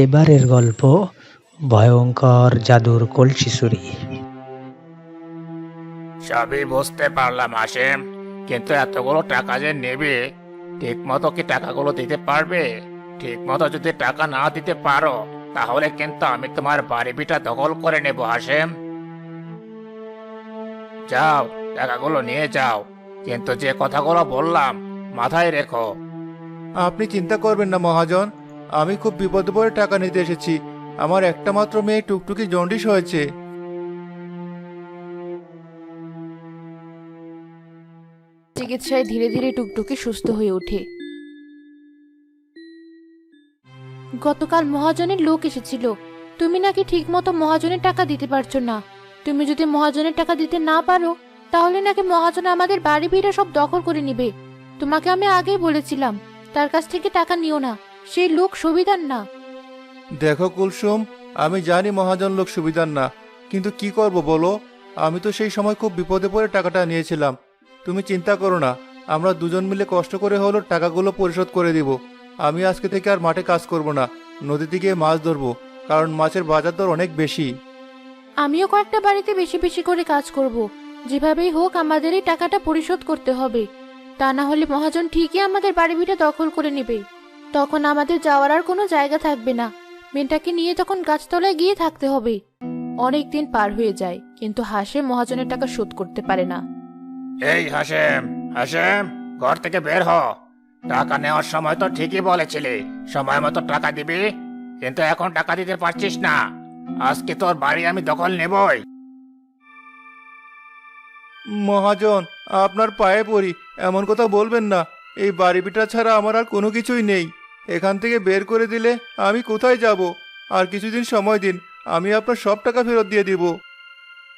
এবারের গল্প ভয়ঙ্কর জাদুর কলসি চুরি সবই বুঝতে পারলাম হাসেম কিন্তু এতগুলো টাকা যে নেবে ঠিক মতো কি টাকাগুলো দিতে পারবে? ঠিক মতো যদি টাকা না দিতে পারো তাহলে কিন্তু আমি তোমার বাড়ি বিটা দখল করে নেব হাসেম যাও টাকাগুলো নিয়ে যাও। কিন্তু যে কথাগুলো বললাম মাথায় রেখো। আপনি চিন্তা করবেন না মহাজন। আমি খুব বিপদে পড়ে টাকা নিতে এসেছি। আমার একটা মাত্র মেয়ে টুকটুকি জন্ডিস হয়েছে। চিকিৎসায় ধীরে ধীরে টুকটুকি সুস্থ হয়ে ওঠে। গতকাল মহাজনের লোক এসেছিল। তুমি নাকি ঠিকমতো মহাজনের টাকা দিতে পারছ না। তুমি যদি মহাজনের টাকা দিতে না পারো, তাহলে নাকি মহাজন আমাদের বাড়ি ভিড়ে সব দখল করে নিবে। তোমাকে আমি আগেই বলেছিলাম, তার কাছ থেকে টাকা নিও না। সেই লোক সুবিধার না। দেখো কুলসুম আমি জানি মহাজন লোক সুবিধার না কিন্তু কি করব বলো? আমি তো সেই সময় খুব বিপদে পড়ে টাকাটা নিয়েছিলাম। তুমি চিন্তা করো না আমরা দুজন মিলে কষ্ট করে হলো টাকাগুলো পরিশোধ করে দিব। আমি আজকে থেকে আর মাঠে কাজ করব না নদীতে গিয়ে মাছ ধরবো কারণ মাছের বাজার দর অনেক বেশি। আমিও কয়েকটা বাড়িতে বেশি বেশি করে কাজ করব। যেভাবেই হোক আমাদের এই টাকাটা পরিশোধ করতে হবে। তা না হলে মহাজন ঠিকই আমাদের বাড়ি ভিটা দখল করে নেবে। তখন আমাদের যাওয়ার আর কোনো জায়গা থাকবে না। মেয়েটাকে নিয়ে তখন গাছতলায় গিয়ে থাকতে হবে। অনেক দিন পার হয়ে যায় কিন্তু হাসে মহাজনের টাকা শোধ করতে পারে না। এই হাসেম হাসেম ঘর থেকে বের হ। টাকা নেওয়ার সময় তো ঠিকই বলেছিলি সময় মতো টাকা দিবি। কিন্তু এখন টাকা দিতে পারছিস না। আজকে তোর বাড়ি আমি দখল নেবই। মহাজন আপনার পায়ে পড়ি এমন কথা বলবেন না। এই বাড়ি বিটা ছাড়া আমার আর কোনো কিছুই নেই। এখান থেকে বের করে দিলে আমি কোথায় যাব? আর কিছুদিন সময় দিন, আমি আপনার সব টাকা ফেরত দিয়ে দিব।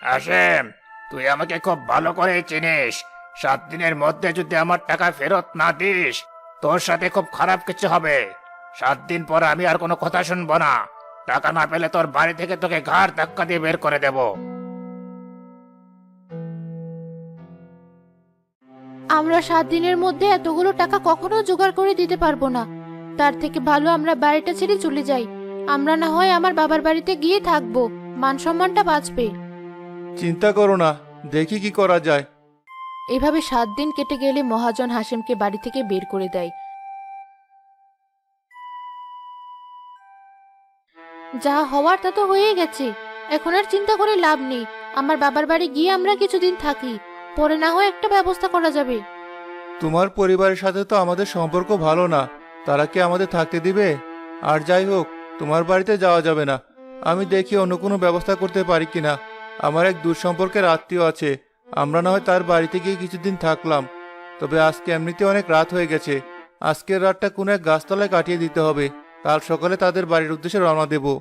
হাসেম তুই আমাকে খুব ভালো করে চিনিস। সাত দিনের মধ্যে যদি আমার টাকা ফেরত না দিস, তোর সাথে খুব খারাপ কিছু হবে। সাত দিন পর আমি আর কোনো কথা শুনব না। টাকা না পেলে তোর বাড়ি থেকে তোকে ঘাড় ধাক্কা দিয়ে বের করে দেবো। আমরা সাত দিনের মধ্যে এতগুলো টাকা কখনো জোগাড় করে দিতে পারব না। তার থেকে ভালো আমরা বাড়িটা ছেড়ে চলে যাই। আমরা না হয় আমার বাবার বাড়িতে গিয়ে থাকব। মান সম্মানটা বাঁচবে। চিন্তা করো না দেখি কি করা যায়। এভাবে সাত দিন কেটে গেলে মহাজন হাসেমকে বাড়ি থেকে বের করে দেয়। যা হওয়ার তা তো হয়ে গেছে। এখন আর চিন্তা করে লাভ নেই। আমার বাবার বাড়ি গিয়ে আমরা কিছুদিন থাকি। পরে না হয় একটা ব্যবস্থা করা যাবে। তোমার পরিবারের সাথে তো আমাদের সম্পর্ক ভালো না। তারা কি আমাদের থাকতে দিবে? আর যাই হোক, তোমার বাড়িতে যাওয়া যাবে না। আমি দেখি অন্য কোনো ব্যবস্থা করতে পারি কিনা। আমার এক দূর সম্পর্কের আত্মীয় আছে। আমরা না হয় তার বাড়িতে গিয়ে কিছুদিন থাকলাম। তবে আজকে এমনিতে অনেক রাত হয়ে গেছে। আজকের রাতটা কোনো এক গাছতলায় কাটিয়ে দিতে হবে। কাল সকালে তাদের বাড়ির উদ্দেশ্যে রওনা দেব।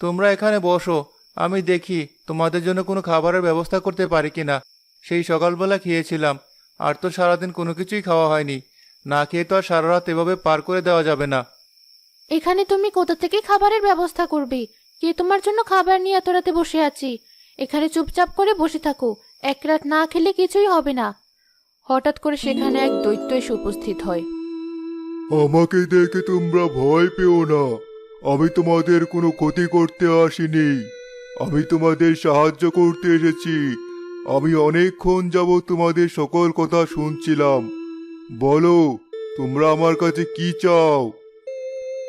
তোমরা এখানে বসো। আমি দেখি তোমাদের জন্য কোনো খাবারের ব্যবস্থা করতে পারি কিনা। সেই সকালবেলা খেয়েছিলাম আর তো সারাদিন কোনো কিছুই খাওয়া হয়নি। না খেয়ে তো আর সারা রাত এভাবে পার করে দেওয়া যাবে না। এখানে তুমি কোথা থেকে খাবারের ব্যবস্থা করবে? কে তোমার জন্য খাবার নিয়ে এত রাতে বসে আছি? এখানে চুপচাপ করে বসে থাকো এক রাত না খেলে কিছুই হবে না। হঠাৎ করে সেখানে এক দৈত্য এসে উপস্থিত হয়। আমাকে দেখে তোমরা ভয় পেও না। আমি তোমাদের কোনো ক্ষতি করতে আসিনি। আমি তোমাদের সাহায্য করতে এসেছি। আমি অনেকক্ষণ যাব তোমাদের সকল কথা শুনছিলাম। বলো তোমরা আমার কাছে কি চাও?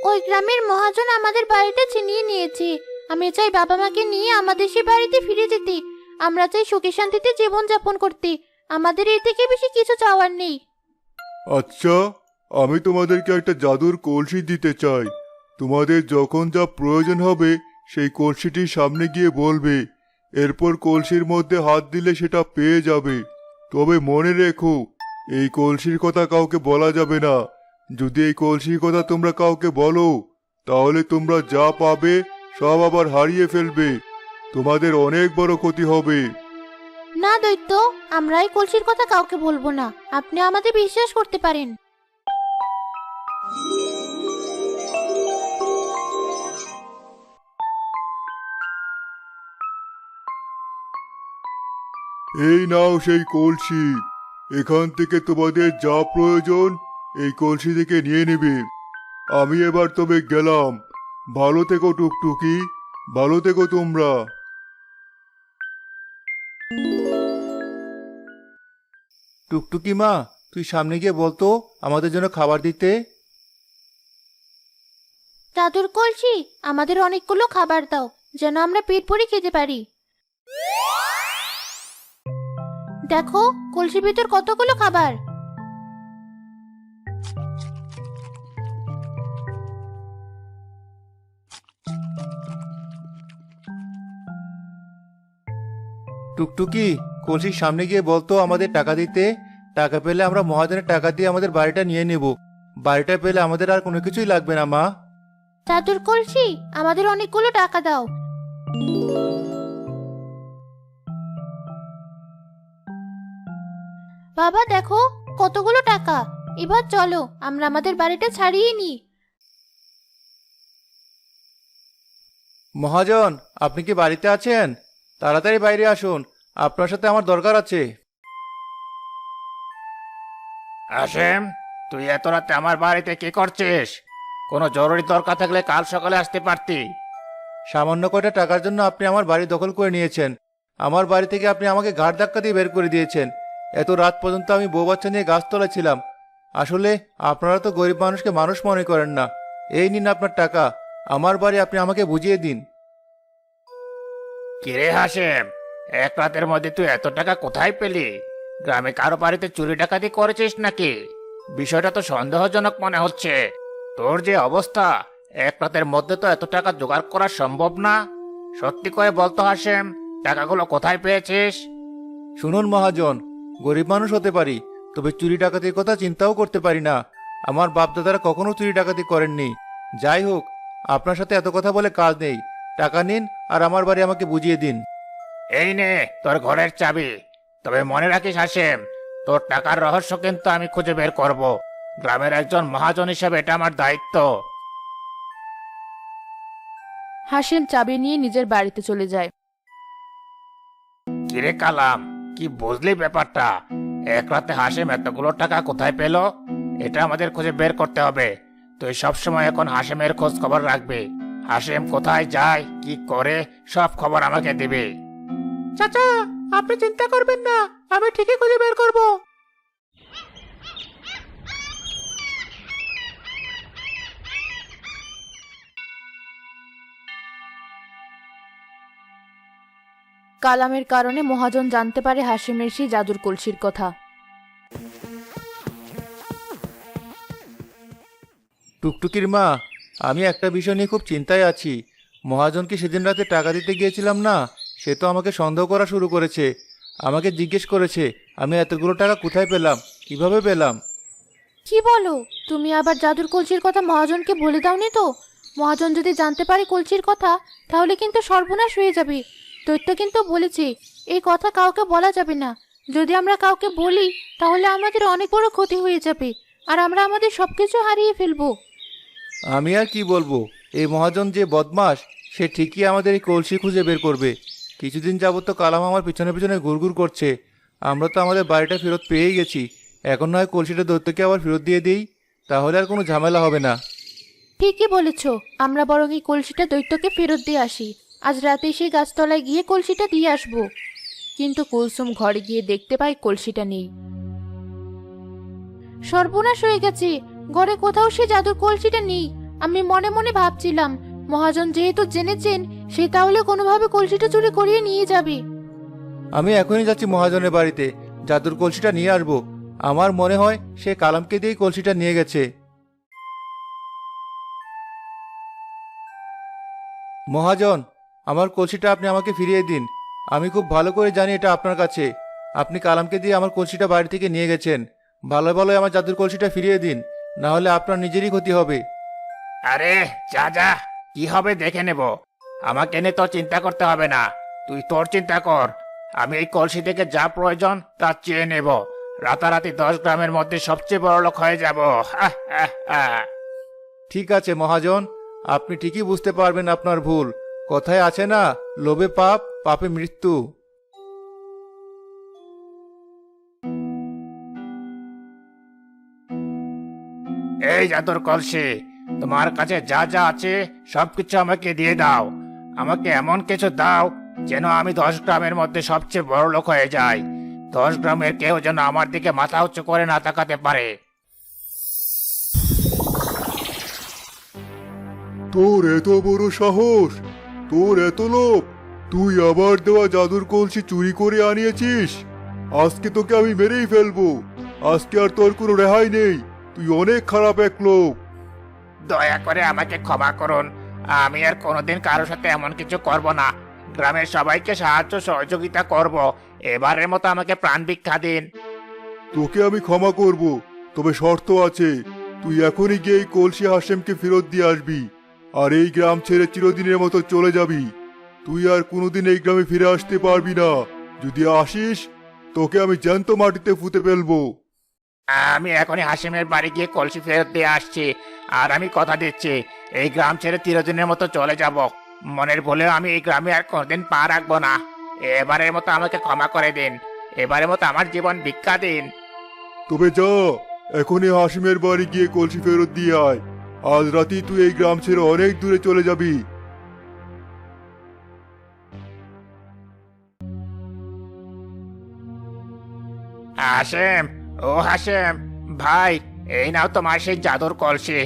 ওই গ্রামের মহাজন আমাদের বাড়িটা ছিনিয়ে নিয়েছে। আমি চাই বাবা মাকে নিয়ে আমাদের সে বাড়িতে ফিরে যেতে। আমরা চাই সুখে শান্তিতে জীবন যাপন করতে। আমাদের এর থেকে বেশি কিছু চাওয়ার নেই। আচ্ছা আমি তোমাদেরকে একটা জাদুর কলসি দিতে চাই। তোমাদের যখন যা প্রয়োজন হবে সেই কলসিটির সামনে গিয়ে বলবে, এরপর কলসির মধ্যে হাত দিলে সেটা পেয়ে যাবে। তবে মনে রেখো, এই কলসির কথা কাউকে বলা যাবে না। যদি এই কলসির কথা তোমরা কাউকে বলো, তাহলে তোমরা যা পাবে সব আবার হারিয়ে ফেলবে। তোমাদের অনেক বড় ক্ষতি হবে। না দৈত্য, আমরা এই কলসির কথা কাউকে বলব না। আপনি আমাদের বিশ্বাস করতে পারেন। এই নাও সেই কলসি। এখান থেকে তোমাদের যা প্রয়োজন এই কলসি থেকে নিয়ে নেবে। আমি এবার তবে গেলাম। ভালো থেকো টুকটুকি। ভালো থেকো তোমরা। টুকটুকি মা তুই সামনে গিয়ে বলতো আমাদের জন্য খাবার দিতে। দাদুর কলসি আমাদের অনেকগুলো খাবার দাও যেন আমরা পেট ভরে খেতে পারি। দেখো কলসির ভিতর কতগুলো খাবার? টুকটুকি কলসির সামনে গিয়ে বলতো আমাদের টাকা দিতে। টাকা পেলে আমরা মহাজনের টাকা দিয়ে আমাদের বাড়িটা নিয়ে নেব। বাড়িটা পেলে আমাদের আর কোনো কিছুই লাগবে না মা। দাদুর কলসি আমাদের অনেকগুলো টাকা দাও। বাবা দেখো কতগুলো টাকা। এবার চলো আমরা আমাদের বাড়িটা ছাড়িয়ে নিই মহাজন আপনি কি বাড়িতে আছেন? তাড়াতাড়ি বাইরে আসুন আপনার সাথে আমার দরকার আছে। হাসেম তুই এত রাতে আমার বাড়িতে কি করছিস? কোনো জরুরি দরকার থাকলে কাল সকালে আসতে পারতি। সামান্য কয়টা টাকার জন্য আপনি আমার বাড়ি দখল করে নিয়েছেন। আমার বাড়ি থেকে আপনি আমাকে ঘাট ধাক্কা দিয়ে বের করে দিয়েছেন। এত রাত পর্যন্ত আমি বউ বাচ্চা নিয়ে গাছতলা ছিলাম। আসলে আপনারা তো গরিব মানুষকে মানুষ মনে করেন না। এই নিন আপনার টাকা। আমার বাড়ি আপনি আমাকে বুঝিয়ে দিন। কিরে হাসেম এক রাতের মধ্যে তুই এত টাকা কোথায় পেলি? গ্রামে কারও বাড়িতে চুরি ডাকাতি করেছিস নাকি? বিষয়টা তো সন্দেহজনক মনে হচ্ছে। তোর যে অবস্থা এক রাতের মধ্যে তো এত টাকা জোগাড় করা সম্ভব না। সত্যি করে বলতো হাসেম টাকাগুলো কোথায় পেয়েছিস? শুনুন মহাজন গরিব মানুষ হতে পারি তবে চুরি ডাকাতির কথা চিন্তাও করতে পারি না। আমার বাপদাদারা কখনো চুরি ডাকাতি করেননি। যাই হোক আপনার সাথে এত কথা বলে কাজ নেই। টাকা নিন আর আমার বাড়ি আমাকে বুঝিয়ে দিন। এই নে তোর ঘরের চাবি। তবে মনে রাখিস হাসেম তোর টাকার রহস্য কিন্তু আমি খুঁজে বের করব। গ্রামের একজন মহাজন হিসেবে এটা আমার দায়িত্ব। হাসিম চাবি নিয়ে নিজের বাড়িতে চলে যায়। কিরে কালাম কি বুঝলি ব্যাপারটা? এক রাতে হাসেম এতগুলো টাকা কোথায় পেল? এটা আমাদের খুঁজে বের করতে হবে। তুই সবসময় এখন হাসেমের খোঁজ খবর রাখবি। হাসেম কোথায় যায়, কি করে, সব খবর আমাকে দিবি। চাচা, আপনি চিন্তা করবেন না, আমি ঠিকই খুঁজে বের করব। কালামের কারণে মহাজন জানতে পারে হাসিমের সেই জাদুর কলসির কথা। টুকটুকির মা আমি একটা বিষয় নিয়ে খুব চিন্তায় আছি। মহাজনকে সেদিন রাতে টাকা দিতে গিয়েছিলাম না? সে তো আমাকে সন্দেহ করা শুরু করেছে। আমাকে জিজ্ঞেস করেছে আমি এতগুলো টাকা কোথায় পেলাম? কীভাবে পেলাম? কি বলো? তুমি আবার জাদুর কলসির কথা মহাজনকে বলে দাওনি তো? মহাজন যদি জানতে পারে কলসির কথা তাহলে কিন্তু সর্বনাশ হয়ে যাবে। দৈত্য কিন্তু বলেছে এই কথা কাউকে বলা যাবে না। যদি আমরা কাউকে বলি তাহলে আমাদের অনেক বড় ক্ষতি হয়ে যাবে আর আমরা আমাদের সবকিছু হারিয়ে ফেলব। আমি আর কি বলব এই মহাজন যে বদমাস সে ঠিকই আমাদের এই কলসি খুঁজে বের করবে। কিছুদিন যাবত তো কালাম আমার পিছনে পিছনে ঘুরঘুর করছে। আমরা তো আমাদের বাড়িটা ফেরত পেয়েই গেছি। এখন নয় কলসিটা দৈত্যকে আবার ফেরত দিয়ে দিই তাহলে আর কোনো ঝামেলা হবে না। ঠিকই বলেছ আমরা বরং এই কলসিটা দৈত্যকে ফেরত দিয়ে আসি। আজ রাতে সেই গাছতলায় গিয়ে কলসিটা দিয়ে আসব। কিন্তু কুলসুম ঘরে গিয়ে দেখতে পায় কলসিটা নেই। সর্বনাশ হয়ে গেছে। ঘরে কোথাও সে জাদুর কলসিটা নেই। আমি মনে মনে ভাবছিলাম, মহাজন যেহেতু জেনেছেন, সে তাহলে কোনোভাবে কলসিটা চুরি করিয়ে নিয়ে যাবে। আমি এখনই যাচ্ছি মহাজনের বাড়িতে। জাদুর কলসিটা নিয়ে আসব। আমার মনে হয় সে কালামকে দিয়েই কলসিটা নিয়ে গেছে। মহাজন আমার কলসিটা আপনি আমাকে ফিরিয়ে দিন। আমি খুব ভালো করে জানি এটা আপনার কাছে। আপনি কালামকে দিয়ে আমার কলসিটা বাড়ি থেকে নিয়ে গেছেন। ভালো ভালোই আমার জাদুর কলসিটা ফিরিয়ে দিন না হলে আপনার নিজেরই ক্ষতি হবে। আরে যা যা কি হবে দেখে নেব। আমাকে নিয়ে তোর চিন্তা করতে হবে না। তুই তোর চিন্তা কর। আমি এই কলসি থেকে যা প্রয়োজন তা চেয়ে নেব। রাতারাতি দশ গ্রামের মধ্যে সবচেয়ে বড় লোক হয়ে যাব। আহ, আহ, আহ। ঠিক আছে মহাজন। আপনি ঠিকই বুঝতে পারবেন আপনার ভুল। কথায় আছে না লোভে পাপ পাপে মৃত্যু। এই জাদুর কলসি তোমার কাছে যা যা আছে সবকিছু আমাকে দিয়ে দাও। আমাকে এমন কিছু দাও যেন আমি দশ গ্রামের মধ্যে সবচেয়ে বড় লোক হয়ে যাই। দশ গ্রামের কেউ যেন আমার দিকে মাথা উঁচু করে না তাকাতে পারে। তোর এত বড় সাহস তোর এত লোভ। তুই আবার দেওয়া জাদুর কলসি চুরি করে আনিয়েছিস। আজকে তোকে আমি মেরেই ফেলব। আজকে আর তোর কোনো রেহাই নেই। তুই অনেক খারাপ এক লোক দয়া করে আমাকে ক্ষমা করুন। আমি আর কোনোদিন কারোর সাথে এমন কিছু করব না। গ্রামের সবাইকে সাহায্য সহযোগিতা করব। এবারের মতো আমাকে প্রাণ ভিক্ষা দিন। তোকে আমি ক্ষমা করব। তবে শর্ত আছে। তুই এখনই গিয়ে এই কলসি হাসেমকে ফেরত দিয়ে আসবি। আর এই গ্রাম ছেড়ে চিরদিনের মতো চলে যাবি। তুই আর কোনোদিন এই গ্রামে ফিরে আসতে পারবি না। যদি আসিস তোকে আমি জ্যান্ত মাটিতে ফুতে ফেলব। আমি এখনই হাসিমের বাড়ি গিয়ে কলসি ফেরত দিয়ে আসছি আর আমি কথা দিচ্ছি এই গ্রাম ছেড়ে চিরদিনের মতো চলে যাব। মনের বলে আমি এই গ্রামে আর কোনোদিন পা রাখব না। এবারের মতো আমাকে ক্ষমা করে দিন। এবারের মতো আমার জীবন ভিক্ষা দিন। তবে যা এখনই হাসিমের বাড়ি গিয়ে কলসি ফেরত দিয়ে আয়। আজ রাতেই তুই এই গ্রাম ছেড়ে অনেক দূরে চলে যাবি। হাসেম ও হাসেম ভাই, এই নাও তোমার সেই জাদুর কলসি।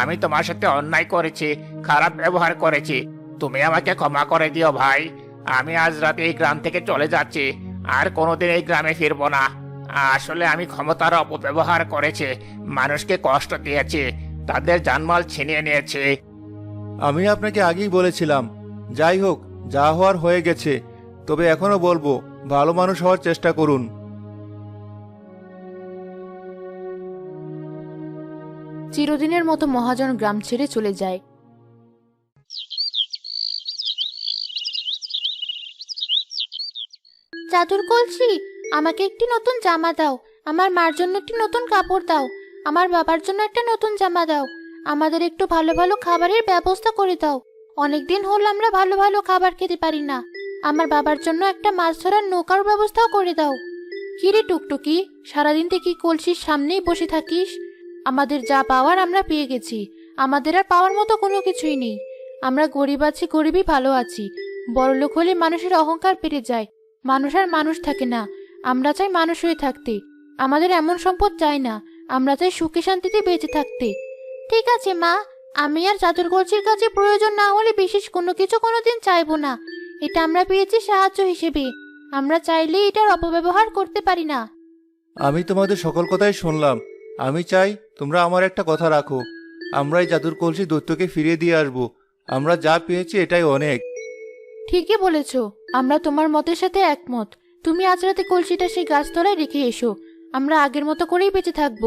আমি তোমার সাথে অন্যায় করেছি, খারাপ ব্যবহার করেছি। তুমি আমাকে ক্ষমা করে দিও, ভাই। আমি আজ রাতে এই গ্রাম থেকে চলে যাচ্ছি, আর কোনোদিন এই গ্রামে ফিরবো না। আসলে আমি ক্ষমতার অপব্যবহার করেছি, মানুষকে কষ্ট দিয়েছি। তাদের জানমাল ছিনিয়ে নিয়েছি। আমি আপনাকে আগেই বলেছিলাম যাই হোক যা হওয়ার হয়ে গেছে তবে এখনও বলব ভালো মানুষ হওয়ার চেষ্টা করুন। চিরদিনের মতো মহাজন গ্রাম ছেড়ে চলে যায়। জাদুর কলসি আমাকে একটি নতুন জামা দাও আমার মার জন্য একটি নতুন কাপড় দাও আমার বাবার জন্য একটা নতুন জামা দাও। আমাদের একটু ভালো ভালো খাবারের ব্যবস্থা করে দাও। অনেকদিন হলো আমরা ভালো ভালো খাবার খেতে পারি না। আমার বাবার জন্য একটা মাছ ধরার নৌকার ব্যবস্থাও করে দাও। কিরে টুকটুকি, সারাদিন থেকে কলসির সামনেই বসে থাকিস? আমাদের যা পাওয়ার আমরা পেয়ে গেছি। আমাদের আর পাওয়ার মতো কোনো কিছুই নেই। আমরা গরিব আছি, গরিবই ভালো আছি। বড়লোক হলে মানুষের অহংকার বেড়ে যায়। মানুষ আর মানুষ থাকে না। আমরা চাই মানুষ হয়ে থাকতে। আমাদের এমন সম্পদ চাই না। আমরা চাই সুখে শান্তিতে বেঁচে থাকতে। ঠিক আছে মা। আমি আর কলসির কাছে প্রয়োজন না হলে বিশেষ কোনো কিছু কোনোদিন চাইব না। এটা আমরা পেয়েছি সাহায্য হিসেবে। আমরা চাইলে এটার অপব্যবহার করতে পারি না। আমি তোমাদের সকল কথাই শুনলাম। আমি চাই তোমরা আমার একটা কথা রাখো। আমরা এই জাদুর কলসি দৈত্যকে ফিরিয়ে দিয়ে আসব। আমরা যা পেয়েছি এটাই অনেক। ঠিকই বলেছ। আমরা তোমার মতের সাথে একমত। তুমি আজ রাতে কলসিটা সেই গাছতলায় রেখে এসো। আমরা আগের মতো করেই বেঁচে থাকব।